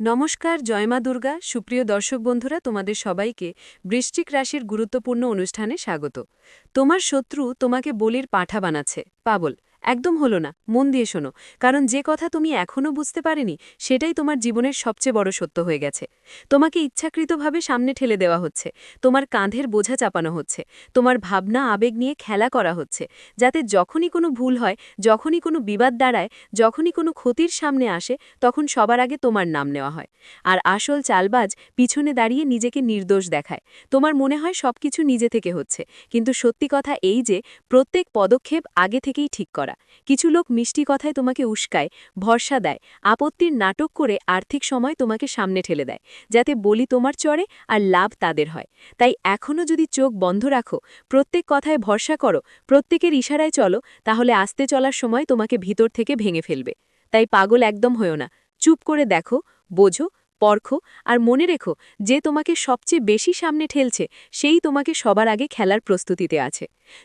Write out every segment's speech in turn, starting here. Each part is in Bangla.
নমস্কার জয়মা দুর্গা। সুপ্রিয় দর্শক বন্ধুরা, তোমাদের সবাইকে বৃশ্চিক রাশির গুরুত্বপূর্ণ অনুষ্ঠানে স্বাগত। তোমার শত্রু তোমাকে বলির পাঠা বানাচ্ছে পাবল একদম হলো না, মন দিয়ে শোনো। কারণ যে কথা তুমি এখনও বুঝতে পারেনি, সেটাই তোমার জীবনের সবচেয়ে বড় সত্য হয়ে গেছে। তোমাকে ইচ্ছাকৃতভাবে সামনে ঠেলে দেওয়া হচ্ছে। তোমার কাঁধের বোঝা চাপানো হচ্ছে। তোমার ভাবনা, আবেগ নিয়ে খেলা করা হচ্ছে। যাতে যখনই কোনো ভুল হয়, যখনই কোনো বিবাদ দাঁড়ায়, যখনই কোনো ক্ষতির সামনে আসে, তখন সবার আগে তোমার নাম নেওয়া হয়। আর আসল চালবাজ পিছনে দাঁড়িয়ে নিজেকে নির্দোষ দেখায়। তোমার মনে হয় সবকিছু নিজে থেকে হচ্ছে। কিন্তু সত্যি কথা এই যে, প্রত্যেক পদক্ষেপ আগে থেকেই ঠিক করা। কিছু লোক মিষ্টি কথায় তোমাকে উস্কায়, ভরসা দেয়, আপত্তির নাটক করে আর্থিক সময় তোমাকে সামনে ঠেলে দেয়, যাতে বলি তোমার চড়ে আর লাভ তাদের হয়। তাই এখনও যদি চোখ বন্ধ রাখো, প্রত্যেক কথায় ভরসা করো, প্রত্যেকের ইশারায় চলো, তাহলে আসতে চলার সময় তোমাকে ভিতর থেকে ভেঙে ফেলবে। তাই পাগল একদম হয়েও না। চুপ করে দেখো, বোঝো, পরখো আর মনে রেখো, যে তোমাকে সবচেয়ে বেশি সামনে ঠেলছে, সেই তোমাকে সবার আগে খেলার প্রস্তুতিতে আছে।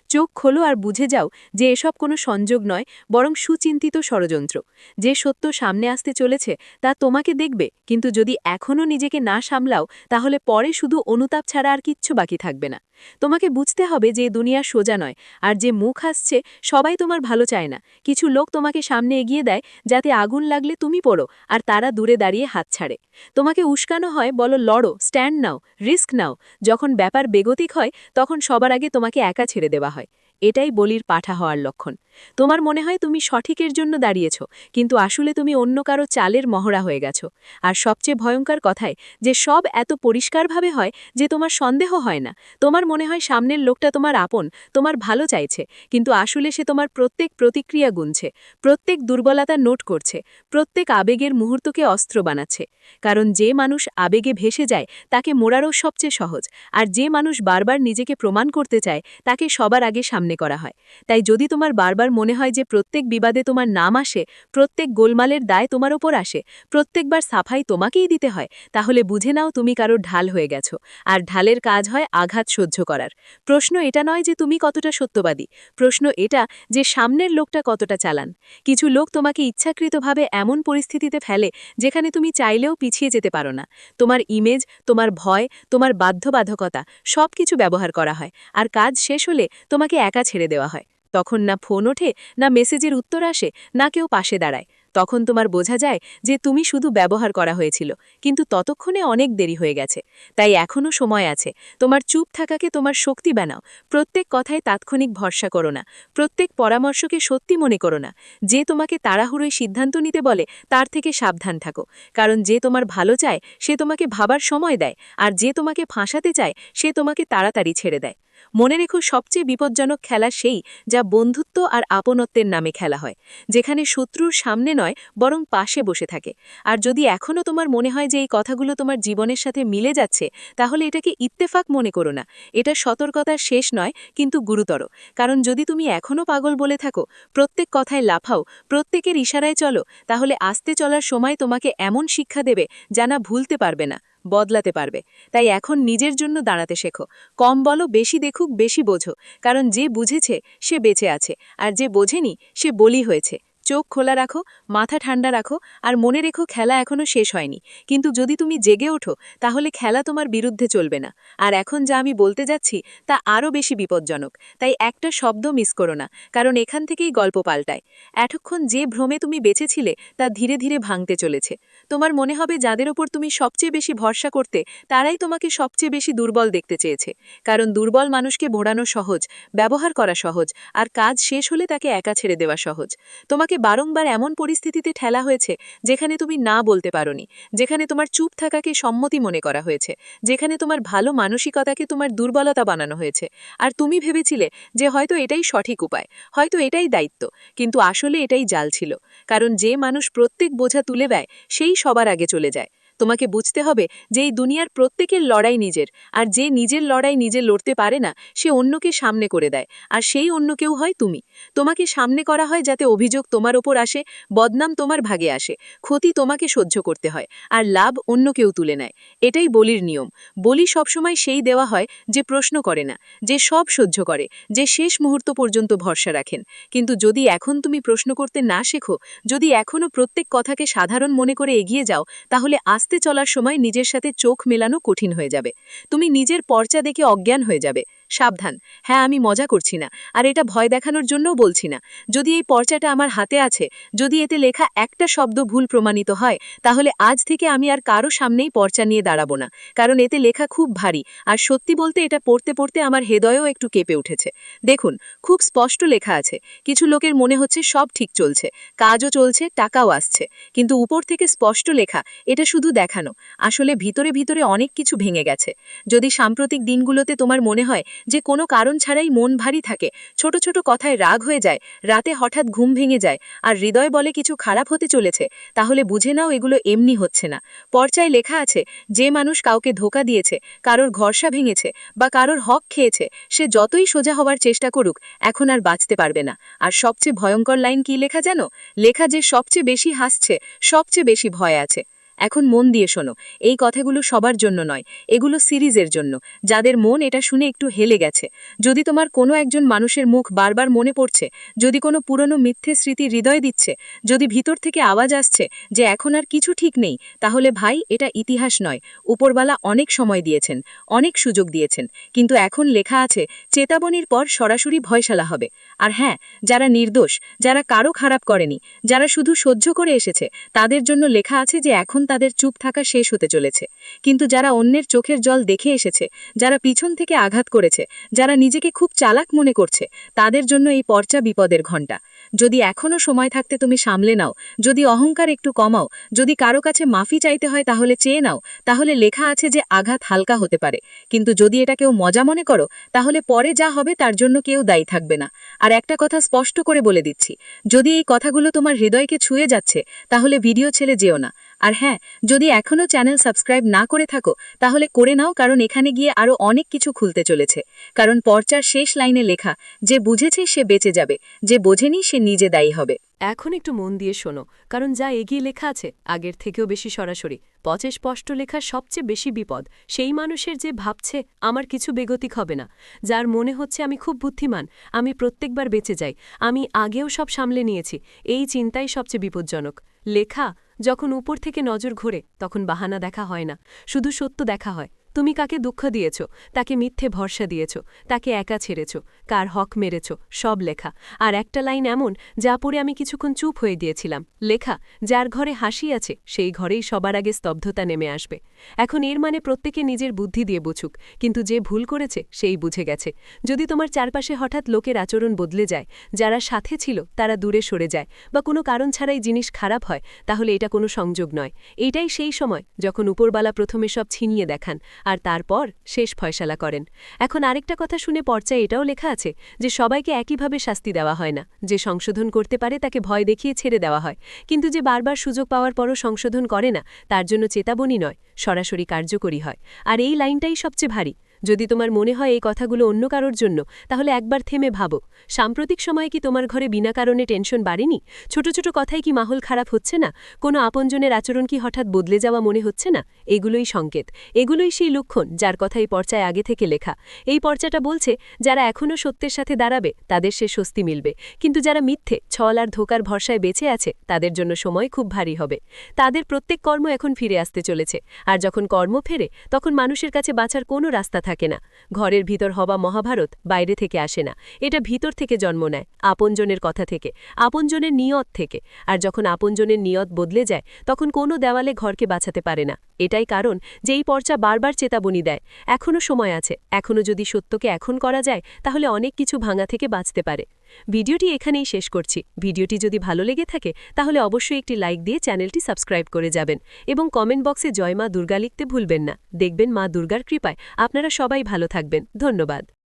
চোখ খোলো আর বুঝে যাও যে এসব কোনো সংযোগ নয়, বরং সুচিন্তিত ষড়যন্ত্র। যে সত্য সামনে আসতে চলেছে, তা তোমাকে দেখবে, কিন্তু যদি এখনও নিজেকে না সামলাও, তাহলে পরে শুধু অনুতাপ ছাড়া আর কিচ্ছু বাকি থাকবে না। তোমাকে বুঝতে হবে যে দুনিয়া সোজা নয়, আর যে মুখ আসছে, সবাই তোমার ভালো চায় না। কিছু লোক তোমাকে সামনে এগিয়ে দেয়, যাতে আগুন লাগলে তুমি পড়ো, আর তারা দূরে দাঁড়িয়ে হাত ছাড়ে। তোমাকে উস্কানো হয়, বলো, লড়ো, স্ট্যান্ড নাও, রিস্ক নাও। যখন ব্যাপার বেগতিক হয়, তখন সবার আগে তোমাকে একা ছেড়ে দেওয়া হয়। এটাই বলির পাঠা হওয়ার লক্ষণ। তোমার মনে হয় তুমি সঠিকের জন্য দাঁড়িয়েছ, কিন্তু আসলে তুমি অন্য কারও চালের মহড়া হয়ে গেছ। আর সবচেয়ে ভয়ঙ্কর কথায়, যে সব এত পরিষ্কারভাবে হয় যে তোমার সন্দেহ হয় না। তোমার মনে হয় সামনের লোকটা তোমার আপন, তোমার ভালো চাইছে, কিন্তু আসলে সে তোমার প্রত্যেক প্রতিক্রিয়া গুনছে, প্রত্যেক দুর্বলতা নোট করছে, প্রত্যেক আবেগের মুহূর্তকে অস্ত্র বানাচ্ছে। কারণ যে মানুষ আবেগে ভেসে যায়, তাকে মোড়ারও সবচেয়ে সহজ, আর যে মানুষ বারবার নিজেকে প্রমাণ করতে চায়, তাকে সবার আগে সামনে করা হয়। তাই যদি তোমার বারবার মনে হয় যে প্রত্যেক বিবাদে তোমার নাম আসে, প্রত্যেক গোলমালের দায় তোমার ওপর আসে, প্রত্যেকবার সাফাই তোমাকেই দিতে হয়। তাহলে বুঝে নাও তুমি কারোর ঢাল হয়ে গেছো। আর ঢালের কাজ হয় আঘাত সহ্য করার। প্রশ্ন এটা নয় যে তুমি কতটা সত্যবাদী। প্রশ্ন এটা যে সামনের লোকটা কতটা চালান। কিছু লোক তোমাকে ইচ্ছাকৃতভাবে এমন পরিস্থিতিতে ফেলে যেখানে তুমি চাইলেও পিছিয়ে যেতে পারো না। তোমার ইমেজ তোমার ভয়, তোমার বাধ্যবাধকতা সব কিছু ব্যবহার করা হয়। আর কাজ শেষ হলে তোমাকে একা ছেড়ে দেওয়া হয়। তখন না ফোন ওঠে, না মেসেজের উত্তর আসে, না কেউ পাশে দাঁড়ায়। তখন তোমার বোঝা যায় যে তুমি শুধু ব্যবহার করা হয়েছিল, কিন্তু ততক্ষণে অনেক দেরি হয়ে গেছে। তাই এখনও সময় আছে। তোমার চুপ থাকাকে তোমার শক্তি বানাও। প্রত্যেক কথায় তাৎক্ষণিক ভরসা করো না। প্রত্যেক পরামর্শকে সত্যি মনে করো না। যে তোমাকে তাড়াহুড়োয় সিদ্ধান্ত নিতে বলে, তার থেকে সাবধান থাকো। কারণ যে তোমার ভালো চায়, সে তোমাকে ভাবার সময় দেয়, আর যে তোমাকে ফাঁসাতে চায়, সে তোমাকে তাড়াতাড়ি ছেড়ে দেয়। মনে রেখো সবচেয়ে বিপজ্জনক খেলা সেই যা বন্ধুত্ব আর আপনত্বের নামে খেলা হয়, যেখানে শত্রুর সামনে নয়, বরং পাশে বসে থাকে। আর যদি এখনও তোমার মনে হয় যে এই কথাগুলো তোমার জীবনের সাথে মিলে যাচ্ছে, তাহলে এটাকে ইত্তেফাক মনে করো না। এটা সতর্কতার শেষ নয়, কিন্তু গুরুতর। কারণ যদি তুমি এখনও পাগল বলে থাকো, প্রত্যেক কথায় লাফাও, প্রত্যেকের ইশারায় চলো, তাহলে আসতে চলার সময় তোমাকে এমন শিক্ষা দেবে যা না ভুলতে পারবে না। বদলাতে পারবে। তাই এখন নিজের জন্য দাঁড়াতে শেখো। কম বলো, বেশি দেখুক, বেশি বোঝো। কারণ যে বুঝেছে, সে বেঁচে আছে। আর যে বোঝেনি, সে বলি হয়েছে। চোখ খোলা রাখো, মাথা ঠান্ডা রাখো, আর মনে রেখো খেলা এখনও শেষ হয়নি। কিন্তু যদি তুমি জেগে ওঠো, তাহলে খেলা তোমার বিরুদ্ধে চলবে না। আর এখন যা আমি বলতে যাচ্ছি, তা আরও বেশি বিপজ্জনক। তাই একটা শব্দ মিস করো না, কারণ এখান থেকেই গল্প পাল্টায়। এতক্ষণ যে ভ্রমে তুমি বেঁচেছিলে, তা ধীরে ধীরে ভাঙতে চলেছে। তোমার মনে হবে যাদের ওপর তুমি সবচেয়ে বেশি ভরসা করতে, তারাই তোমাকে সবচেয়ে বেশি দুর্বল দেখতে চেয়েছে। কারণ দুর্বল মানুষকে বোড়ানো সহজ, ব্যবহার করা সহজ, আর কাজ শেষ হলে তাকে একা ছেড়ে দেওয়া সহজ। তোমাকে তোমাকে বারংবার এমন পরিস্থিতিতে ঠেলা হয়েছে, যেখানে তুমি না বলতে পারোনি, যেখানে তোমার চুপ থাকাকে সম্মতি মনে করা হয়েছে, যেখানে তোমার ভালো মানসিকতাকে তোমার দুর্বলতা বানানো হয়েছে। আর তুমি ভেবেছিলে যে হয়তো এটাই সঠিক উপায়, হয়তো এটাই দায়িত্ব, কিন্তু আসলে এটাই জাল ছিল। কারণ যে মানুষ প্রত্যেক বোঝা তুলে দেয়, সেই সবার আগে চলে যায়। তোমাকে বুঝতে হবে যে এই দুনিয়ার প্রত্যেকের লড়াই নিজের, আর যে নিজের লড়াই নিজে লড়তে পারে না, সে অন্যকে সামনে করে দেয়, আর সেই অন্য কেউ হয় তুমি। তোমাকে সামনে করা হয় যাতে অভিযোগ তোমার ওপর আসে, বদনাম তোমার ভাগে আসে, ক্ষতি তোমাকে সহ্য করতে হয়, আর লাভ অন্য কেউ তুলে নেয়। এটাই বলির নিয়ম। বলি সবসময় সেই দেওয়া হয় যে প্রশ্ন করে না, যে সব সহ্য করে, যে শেষ মুহূর্ত পর্যন্ত ভরসা রাখেন। কিন্তু যদি এখন তুমি প্রশ্ন করতে না শেখো, যদি এখনও প্রত্যেক কথাকে সাধারণ মনে করে এগিয়ে যাও, তাহলে আস্তে আস্তে চলার সময় নিজের সাথে চোখ মেলানো কঠিন হয়ে যাবে। তুমি নিজের পর্চা দেখে অজ্ঞান হয়ে যাবে। সাবধান। হ্যাঁ আমি মজা করছি না। আর এটা ভয় দেখানোর জন্যও বলছি না। যদি এই পর্চাটা আমার হাতে আছে, যদি এতে লেখা একটা শব্দ ভুল প্রমাণিত হয়, তাহলে আজ থেকে আমি আর কারও সামনেই পর্চা নিয়ে দাঁড়াবো না। কারণ এতে লেখা খুব ভারী। আর সত্যি বলতে এটা পড়তে পড়তে আমার হৃদয়ও একটু কেঁপে উঠেছে। দেখুন, খুব স্পষ্ট লেখা আছে। কিছু লোকের মনে হচ্ছে সব ঠিক চলছে। কাজও চলছে, টাকাও আসছে। কিন্তু উপর থেকে স্পষ্ট লেখা, এটা শুধু দেখানো। আসলে ভিতরে ভিতরে অনেক কিছু ভেঙে গেছে। যদি সাম্প্রতিক দিনগুলোতে তোমার মনে হয় যে কোনো কারণ ছাড়াই মন ভারী থাকে। ছোট ছোট কথায় রাগ হয়ে যায়, রাতে হঠাৎ ঘুম ভেঙে যায় আর হৃদয় বলে কিছু খারাপ হতে চলেছে, তাহলে বুঝে নাও এগুলো এমনি হচ্ছে না। পর্চায় লেখা আছে, যে মানুষ কাউকে ধোকা দিয়েছে, কারোর ঘরসা ভেঙেছে বা কারোর হক খেয়েছে, সে যতই সোজা হওয়ার চেষ্টা করুক, এখন আর বাঁচতে পারবে না। আর সবচেয়ে ভয়ঙ্কর লাইন কি লেখা জানো? লেখা যে সবচেয়ে বেশি হাসছে, সবচেয়ে বেশি ভয় আছে। এখন মন দিয়ে শোনো, এই কথাগুলো সবার জন্য নয়, এগুলো সিরিজের জন্য। যাদের মন এটা শুনে একটু হেলে গেছে, যদি তোমার কোনো একজন মানুষের মুখ বারবার মনে পড়ছে, যদি কোনো পুরনো মিথ্যে স্মৃতি হৃদয় দিচ্ছে, যদি ভিতর থেকে আওয়াজ আসছে যে এখন আর কিছু ঠিক নেই, তাহলে ভাই এটা ইতিহাস নয় উপরবালা অনেক সময় দিয়েছেন, অনেক সুযোগ দিয়েছেন, কিন্তু এখন লেখা আছে, চেতাবনীর পর সরাসরি ভয়শালা হবে। আর হ্যাঁ যারা নির্দোষ, যারা কারও খারাপ করেনি, যারা শুধু সহ্য করে এসেছে, তাদের জন্য লেখা আছে যে এখন তাদের চুপ থাকা শেষ হতে চলেছে। কিন্তু যারা অন্যের চোখের জল দেখে এসেছে, যারা পিছন থেকে আঘাত করেছে, যারা নিজেকে খুব চালাক মনে করছে, তাদের জন্য এই পর্চা বিপদের ঘণ্টা। যদি এখনও সময় থাকতে তুমি সামলে নাও, যদি অহংকার একটু কমাও, যদি কারও কাছে মাফি চাইতে হয় তাহলে চেয়ে নাও, তাহলে লেখা আছে যে আঘাত হালকা হতে পারে। কিন্তু যদি এটা কেউ মজা মনে করো, তাহলে পরে যা হবে তার জন্য কেউ দায়ী থাকবে না। আর একটা কথা স্পষ্ট করে বলে দিচ্ছি, যদি এই কথাগুলো তোমার হৃদয়কে ছুঁয়ে যাচ্ছে, তাহলে ভিডিও ছেড়ে যেও না। আর হ্যাঁ যদি এখনও চ্যানেল সাবস্ক্রাইব না করে থাকো, তাহলে করে নাও কারণ এখানে গিয়ে আরও অনেক কিছু খুলতে চলেছে। কারণ পর্চার শেষ লাইনে লেখা, যে বুঝেছে সে বেঁচে যাবে, যে বোঝেনি সে নিজে দায়ী হবে। এখন একটু মন দিয়ে শোনো, কারণ যা এগিয়ে লেখা আছে, আগের থেকেও বেশি সরাসরি। পচে স্পষ্ট লেখা সবচেয়ে বেশি বিপদ। সেই মানুষের যে ভাবছে, আমার কিছু বেগতিক হবে না। যার মনে হচ্ছে আমি খুব বুদ্ধিমান, আমি প্রত্যেকবার বেঁচে যাই, আমি আগেও সব সামলে নিয়েছি, এই চিন্তাই সবচেয়ে বিপজ্জনক। লেখা, যখন উপর থেকে নজর ঘোরে, তখন বাহানা দেখা হয় না, শুধু সত্য দেখা হয়। তুমি কাকে দুঃখ দিয়েছ? তাকে মিথ্যে ভরসা দিয়েছ? তাকে একা ছেড়েছ? কার হক মেরেছ? সব লেখা। আর একটা লাইন এমন, যা পড়ে আমি কিছুক্ষণ চুপ হয়ে দিয়েছিলাম লেখা, যার ঘরে হাসি আছে, সেই ঘরেই সবার আগে স্তব্ধতা নেমে আসবে। এখন এর মানে প্রত্যেকে নিজের বুদ্ধি দিয়ে বুঝুক, কিন্তু যে ভুল করেছে, সেই বুঝে গেছে। যদি তোমার চারপাশে হঠাৎ লোকের আচরণ বদলে যায়, যারা সাথে ছিল, তারা দূরে সরে যায়, বা কোনো কারণ ছাড়াই জিনিস খারাপ হয়, তাহলে এটা কোনো সংযোগ নয়। এটাই সেই সময়, যখন উপরবালা প্রথমে সব ছিনিয়ে দেখান আর তারপর শেষ ফয়সালা করেন। এখন আরেকটা কথা শুনে পর্চায় এটাও লেখা আছে যে সবাইকে একইভাবে শাস্তি দেওয়া হয় না। যে সংশোধন করতে পারে তাকে ভয় দেখিয়ে ছেড়ে দেওয়া হয়। কিন্তু যে বারবার সুযোগ পাওয়ার পরও সংশোধন করে না, তার জন্য চেতাবনী নয়, সরাসরি কার্যকরী হয়। আর এই লাইনটাই সবচেয়ে ভারী। যদি তোমার মনে হয় এই কথাগুলো অন্য কারোর জন্য, তাহলে একবার থেমে ভাবো। সাম্প্রতিক সময়ে কি তোমার ঘরে বিনা কারণে টেনশন বাড়েনি? ছোট ছোট কথায় কি মাহল খারাপ হচ্ছে না? কোনো আপনজনের আচরণ কি হঠাৎ বদলে যাওয়া মনে হচ্ছে না? এগুলোই সংকেত। এগুলোই সেই লক্ষণ যার কথা এই পর্চায় আগে থেকে লেখা। এই পর্চাটা বলছে, যারা এখনও সত্যের সাথে দাঁড়াবে, তাদের সে স্বস্তি মিলবে। কিন্তু যারা মিথ্যে, ছল আর ধোকার ভরসায় বেঁচে আছে, তাদের জন্য সময় খুব ভারী হবে। তাদের প্রত্যেক কর্ম এখন ফিরে আসতে চলেছে। আর যখন কর্ম ফেরে, তখন মানুষের কাছে বাঁচার কোনো রাস্তা থাকে না। ঘরের ভিতর হওয়া মহাভারত বাইরে থেকে আসে না। এটা ভিতর থেকে জন্ম নেয়, আপনজনের কথা থেকে, আপনজনের নিয়ত থেকে। আর যখন আপনজনের নিয়ত বদলে যায়, তখন কোনো দেওয়ালে ঘরকে বাঁচাতে পারে না। এটাই কারণ যে এই পর্চা বারবার চেতাবনী দেয়। এখনও সময় আছে। এখনও যদি সত্যকে এখন করা যায়, তাহলে অনেক কিছু ভাঙা থেকে বাঁচতে পারে। ভিডিওটি এখানেই শেষ করছি। ভিডিওটি যদি ভালো লেগে থাকে, তাহলে অবশ্যই একটি লাইক দিয়ে চ্যানেলটি সাবস্ক্রাইব করে যাবেন এবং কমেন্ট বক্সে জয় মা দুর্গা লিখতে ভুলবেন না। দেখবেন মা দুর্গার কৃপায় আপনারা সবাই ভালো থাকবেন। ধন্যবাদ।